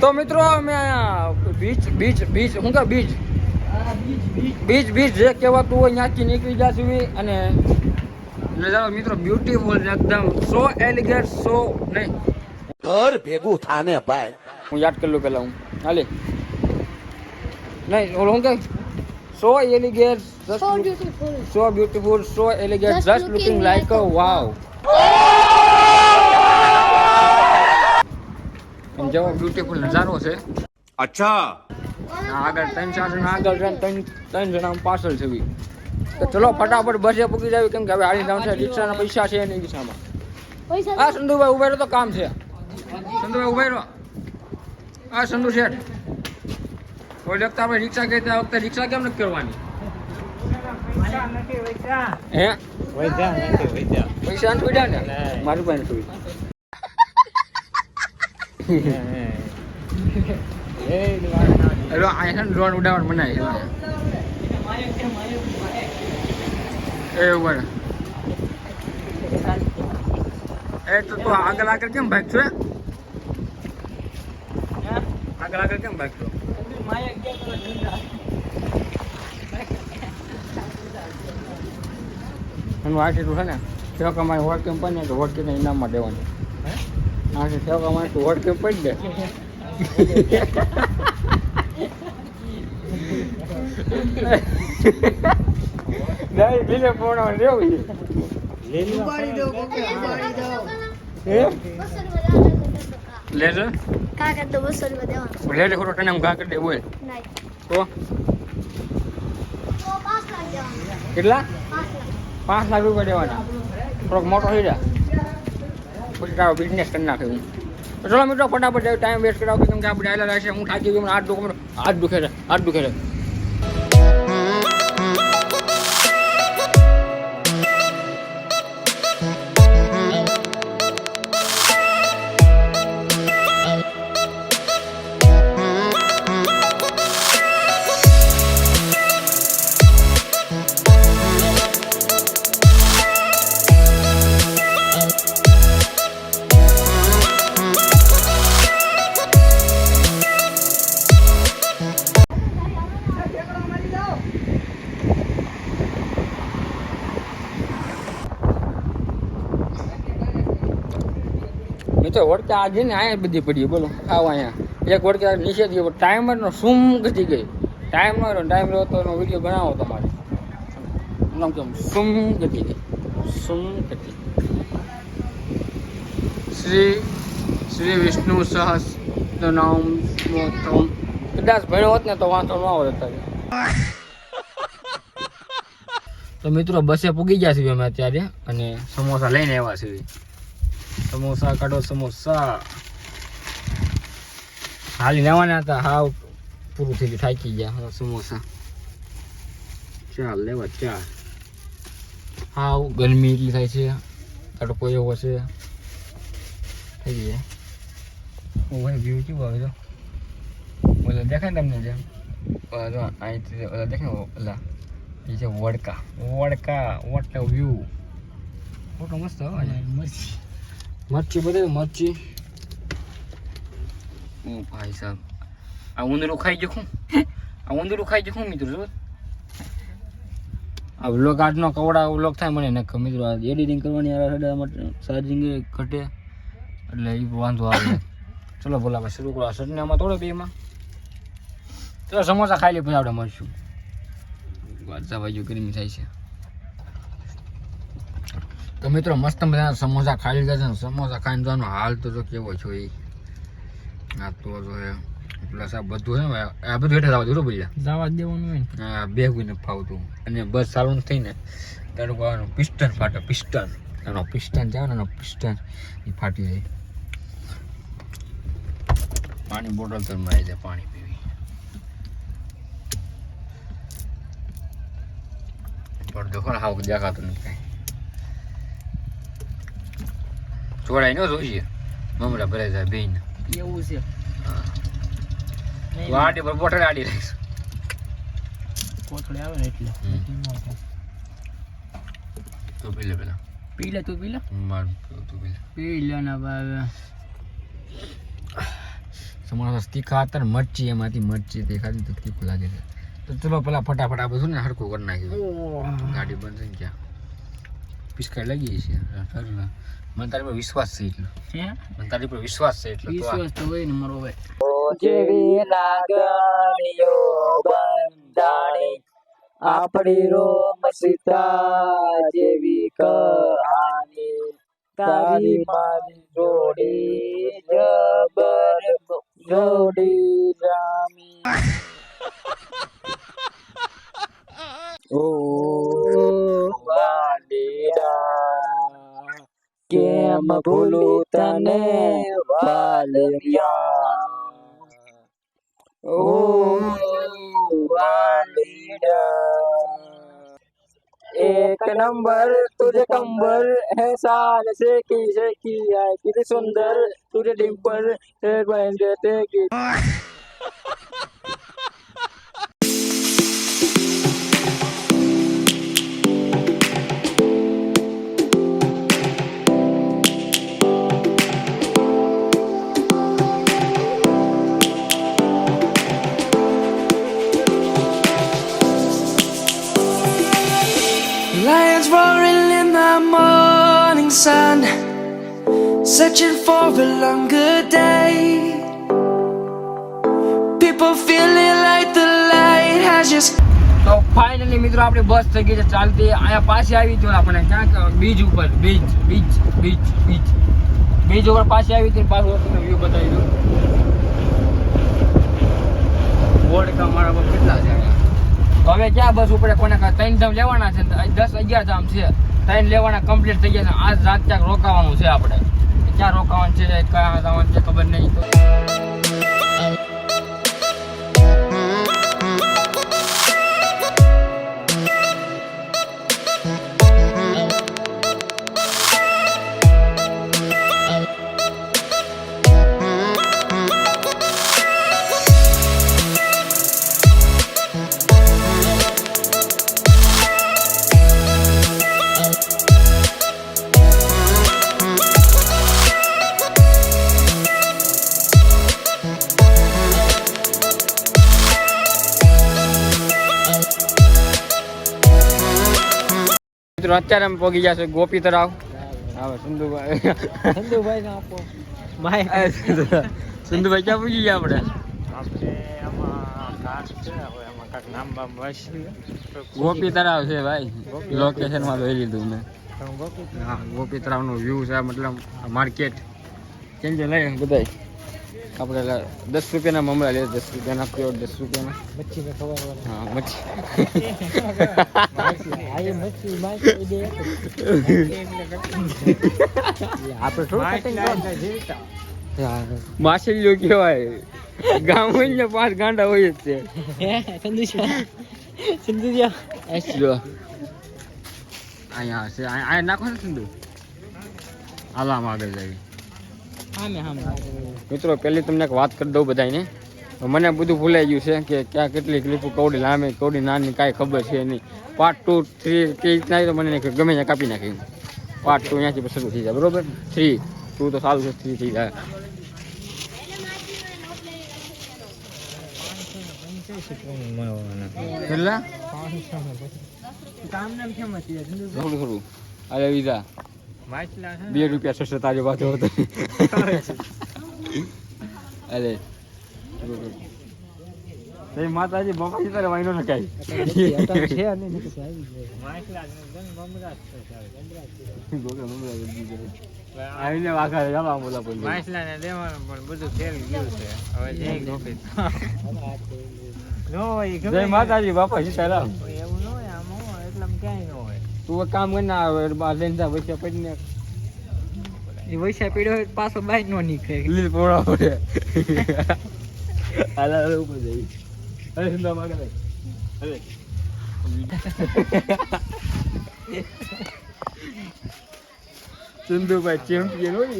તો મિત્રો અમે અહીંયા બીચ બીચ બીચ શું કે બીચ? બીચ બીચ જે કહેવાતું હોય ત્યાંથી નીકળી જશું અને નજારો મિત્રો બ્યુટીફુલ એકદમ સો એલિગેટ સો નહીં ઘર ભેગું થાને ભાઈ. હું યાદ કરી લઉં પહેલા હું. હાલે. નહીં ઓલું શું કે so elegant so beautiful so elegant just looking like a wow એમ જેવો બ્યુટીફુલ નજારો છે. અચ્છા. આગળ ત્રણ ચાર જણા આગળ છે ત્રણ ત્રણ જણા પાછળ છે બી. તો ચલો ફટાફટ બસે પૂકી જાવી કેમ કે હવે હાલી જવાનું છે રિક્ષાના પૈસા છે નહીં ખિસ્સામાં પૈસા આ સંધુભાઈ ઉભેરો તો કામ છે. સંધુભાઈ ઉભેરો આ સંધુ શેઠ. કોઈ વખતે આપણે રિક્ષા ત્યાં વખતે રિક્ષા કેમ નથી કરવાની? હે? પૈસા નથી પડ્યા ને? મારી પાસે નથી પડ્યા અહીંયા છે ડ્રોન ઉડાવવાનું બનાવી છે. એ એ તો તું આગળ આગળ કેમ ભાગ છો આગળ આગળ કેમ ભાગ છો એનું આ સીટું છે ને સેવ કમાય વોટ કેમ પણ તો વોટ ઇનામમાં દેવાનું. આ છે સેવ કમાય તો વોટ કેમ પડી દે દાઈ લીલે પૂર્ણ લેવું છે. હે? લેજે. બસો રૂપિયા લેજે ખોટો તને આમ ઘા કરી દે બોલ. નહીં. તો? કેટલા? પાંચ લાખ. પાંચ લાખ રૂપિયા દેવાના. થોડોક મોટો થઈ જાય તારો બિઝનેસ કરી નાખે હું. ચલો મિત્રો, ફટાફટ ટાઈમ વેસ્ટ કરાવું, કેમ કે આપણે આયલા રહેશે હું થાકી ગયો હાથ દુખે હાથ દુખે છે, હાથ દુખે છે. વળતા આજે ને અહીંયા બધી પડી બોલો, આવો અહીંયા. એક વડકે નીચે ગયો ટાઈમરનો સુમ ગતી ગઈ. ટાઈમ નો રહ્યો ટાઈમ રહ્યો તો એનો વીડિયો બનાવો તમારે. નામ કેમ સુમ ગતી ગઈ. સુમ ગતી શ્રી શ્રી વિષ્ણુ સહસ નામ કદાચ ભણ્યો હોત ને તો વાંધો ન આવત અત્યારે. તો મિત્રો, બસે પૂગી ગયા છીએ અમે અત્યારે અને સમોસા લઈને આવ્યા છીએ. સમોસા કાઢો સમોસા. હાલી લેવાના હતા હાવ પૂરું થઈ ગયું થાકી ગયા સમોસા. ચાલ લેવા ચાલ. હાવ ગરમી એટલી થાય છે તડકો એવો છે. થઈ ગયા ઓવર વ્યૂ કેવું આવે છે ઓલા દેખાય તમને જેમ? ઓલા અહીંથી ઓલા દેખાય ઓલા એ છે વડકા. વડકા વોટ વ્યૂ ફોટો મસ્ત આવે મરચી મરચી બધે મરચી ઓ ભાઈ સાહેબ આ ઉંદરું ખાઈ જખું આ ઉંદરું ખાઈ જખું મિત્રો જો આ વ્લોગ આજનો કવડા વ્લોગ થાય મને નખ મિત્રો આ એડિટિંગ કરવાની આ રડા માટે ચાર્જિંગ ઘટે એટલે એ વાંધો આવે ચલો બોલા આપણે શરૂ કરો આ સટને આમાં તોડો બેમાં ચલો સમોસા ખાઈ લે પછી આપણે મળશું વાંચા બાજુ ગરમી થાય છે તો મિત્રો મસ્ત મજાના સમોસા ખાઈ લીધા છે સમોસા ખાઈને જોવાનો હાલ તો જો કેવો છો એ આ તો જો એ પ્લસ આ બધું છે આ બધું હેઠળ આવતું બરોબર જવા દેવાનું હોય ને. આ બે ગુઈને ફાવતું. અને બસ સારું થઈને આવવાનું પિસ્ટન ફાટે પિસ્ટન. એનો પિસ્ટન જાય ને એનો પિસ્ટન. એ ફાટી જાય. પાણી બોટલ તો મળી જાય પાણી પીવી. પણ દેખો ને હાવ દેખાતું નથી કાંઈ. જોડાય ન જોઈએ મમરા ભરાઈ જાય બેન એવું છે. વાટી પર બોટલ આડી રહીશ કોથળી આવે ને એટલે. તું. પેલા પી લે તું પી લે મારું તું પી લે. પી લે ને ભાઈ સમોસા તીખા હતા ને મરચી એમાંથી મરચી તે ખાધી તો તીખું લાગે છે. તો ચલો પેલા ફટાફટ આ બધું ને હરખું કરી નાખ્યું ગાડી બંધ થઈ ગયા પિસ્કા લાગીએ છીએ. મને તારી પર વિશ્વાસ છે એટલો. મને તારી પર વિશ્વાસ છે એટલો. વિશ્વાસ તો હોય ને મારો ભાઈ. જેવી લાગણીઓ બંધાણી આપણી રોમ સીતા જેવી કહાની તારી મારી જોડી જબર જોડી જામી. भूलू तने वालिया ओ एक नंबर, तुझे कंबर है साल से किसे किया कितनी सुंदर, तुझे डिम्पल बन बहन की। Lions roaring in the morning sun, searching for a longer day. People feeling like the light has just તો ફાઇનલી મિત્રો આપણી બસ થઈ ગઈ છે ચાલતી અહીંયા પાછી આવી તો આપણે ક્યાંક બીચ ઉપર beach beach beach beach beach ઉપર પાછી આવી હતી પાછું તમને વ્યૂ બતાવી દઉં તો ક્યાં બસ ઉપર કોને ત્રણ ધામ લેવાના છે દસ અગિયાર ધામ છે. ત્રણ લેવાના કમ્પ્લીટ થઈ ગયા છે. આજ રાત ક્યાંક રોકાવાનું છે આપણે. ક્યાં રોકાવાનું છે, ક્યાં જવાનું છે ખબર નહીં. મિત્રો અત્યારે અમે પહોંચી ગયા છે ગોપી તળાવ. હવે સિંધુભાઈ. સંધુભાઈ ને આપો. સિંધુભાઈ ક્યાં પૂછી ગયા આપણે? આપણે આમાં ઘાટ છે હવે આમાં કાંઈક નામ બામ ગોપી તળાવ છે ભાઈ. લોકેશનમાં જોઈ લીધું મેં. ગોપી હા ગોપી તળાવ નો વ્યૂ છે મતલબ માર્કેટ કેમ છે લઈ બધાય. આપણે દસ રૂપિયાના મમરા લે દસ રૂપિયાના પ્યોર દસ રૂપિયાના. મચ્છી ને ખબર હા મચ્છી. આ એ મચ્છી માછી દે આપણે થોડું કટિંગ માછલીઓ કહેવાય. ગામ હોય ને પાંચ ગાંડા હોય જ છે. અહીંયા છે અહીંયા નાખો ને સિંધુ આલામ આગળ હામે મિત્રો પહેલી તમને એક વાત કરી દઉં બધાને મને બધું ભૂલાઈ ગયું છે કે ક્યાં કેટલી ક્લિપો કવડી લાંબી કવડી નાની કાંઈ ખબર છે નહીં. પાર્ટ ટુ થ્રી કે રીતના તો મને ગમે ત્યાં કાપી નાખી પાર્ટ ટુ અહીંયાથી પછી શરૂ થઈ જાય બરોબર? થ્રી ટુ તો સારું છે થ્રી થઈ જાય. કેટલા? થોડું થોડું. અરે વિઝા છે બે રૂપિયા છસો તારી પાસે હતો અરે. તે માતાજી બાપાજી તારે વાઈનો ને કાંઈ. માછલા મમરા આવીને આમ બોલા બોલ માછલા ને દેવાનું પણ બધું ફેલ ગયું છે. હવે જય ગોપી. નો જય માતાજી બાપા સીતારામ એવું ન હોય આમ હોય એટલામાં ક્યાંય ન હોય તું કામ કરી ના આવે બાર લઈને જા પૈસા પડીને એ વૈસા પીડ્યો હોય પાછો બાઈક નો નીકળે. લીલ પોળા પડે. હાલા હાલા ઉપર જઈ અરે સુંદર માગે અરે. ચંદુભાઈ ચેમ્પિયન હોય.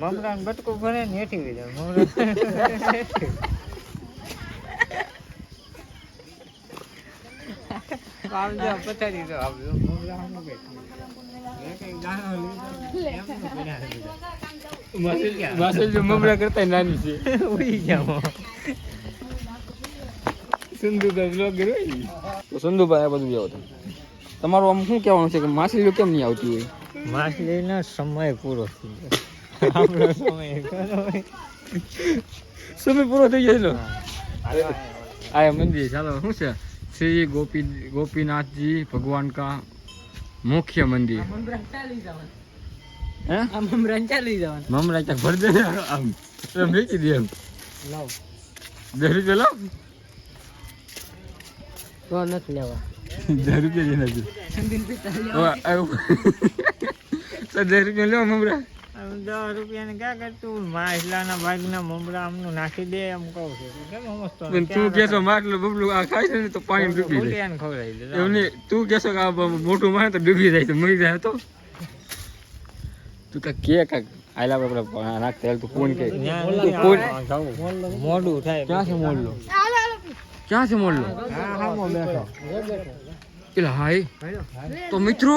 મમરાન બટકું ભરે ને હેઠી વિધા જાય. આમ જો પથારી તો આમ જો. જો મમરા કરતા નાની છે. સંધુભાઈ બ્લોગર હોય ને. તો સંધુભાઈ આ બધું જાઓ તમે. તમારું આમ શું કહેવાનું છે કે માછલીઓ કેમ નહીં આવતી હોય? માછલીનો સમય પૂરો થઈ ગયો. આપણો સમય સમય પૂરો થઈ જાય આ મંદિર ચાલો શું છે? શ્રી ગોપી ગોપીનાથજી ભગવાન કા મુખ્ય મંદિર. હે? જવા આમ રંચાલી જવાનું. મમરા જવા ભર દે ને આમ. વેચી દે એમ. લાવ. દસ રૂપિયા લો તો નથી લેવા. દસ રૂપિયા આવું. તો દસ રૂપિયા લો મમરા. દસ રૂપિયા ને ક્યાં કરતું માછલાના ભાગના મમરા આમનું નાખી દે એમ કહું છું. તો કેમ સમજતો તું કેસો માટલું બબલું આ ખાય છે ને તો પાણી ડૂબી જાય. ફૂટિયાને ખવડાવી દે. એવું તું કેશો કે આ મોટું મારે તો ડૂબી જાય તો મરી જાય તો. તું કાંઈક કે કાંઈક આયલા આપણે નાખ તેલ તું ફોન કે. તું મોડું થાય ક્યાં છે મોડલો? હાલો હાલો ક્યાં છે મોડલો? હા હા એટલે હાય. તો મિત્રો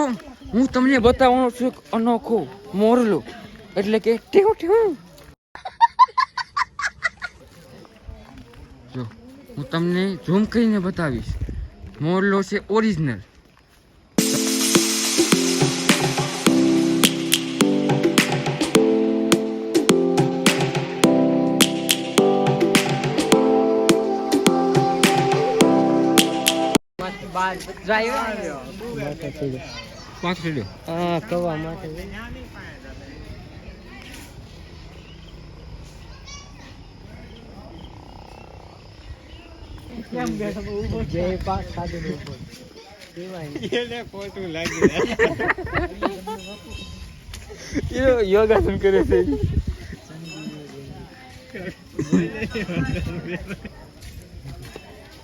હું તમને બતાવવાનો છું અનોખો મોરલો. એટલે કે ટેવ ટેવ જો હું તમને ઝૂમ કરીને બતાવીશ. મોરલો છે ઓરિજિનલ. પાંચ રેડિયો હા કવા માટે જય પાક ખાધું ઉપર યોગાસન કરે છે. ઊભો રે આ જો આવ્યો તળાવ તમે બેન લે કહેગા હાલો મોજે મોજે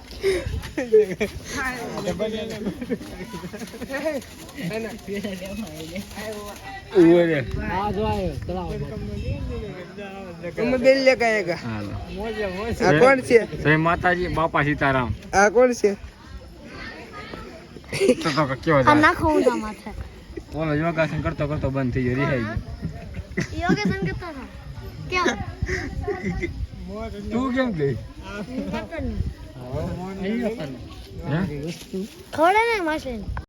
આ કોણ છે? જય માતાજી બાપા સીતારામ. આ કોણ છે? તો તો કેવો આ જાય. નાખો હું તા માથે. ઓલો યોગાસન કરતો કરતો બંધ થઈ ગયો રિહાઈ ગયો. યોગાસન કરતો હતા કેમ? તું કેમ ગઈ? કરતો નહીં હે. ખવડે ને માછલી.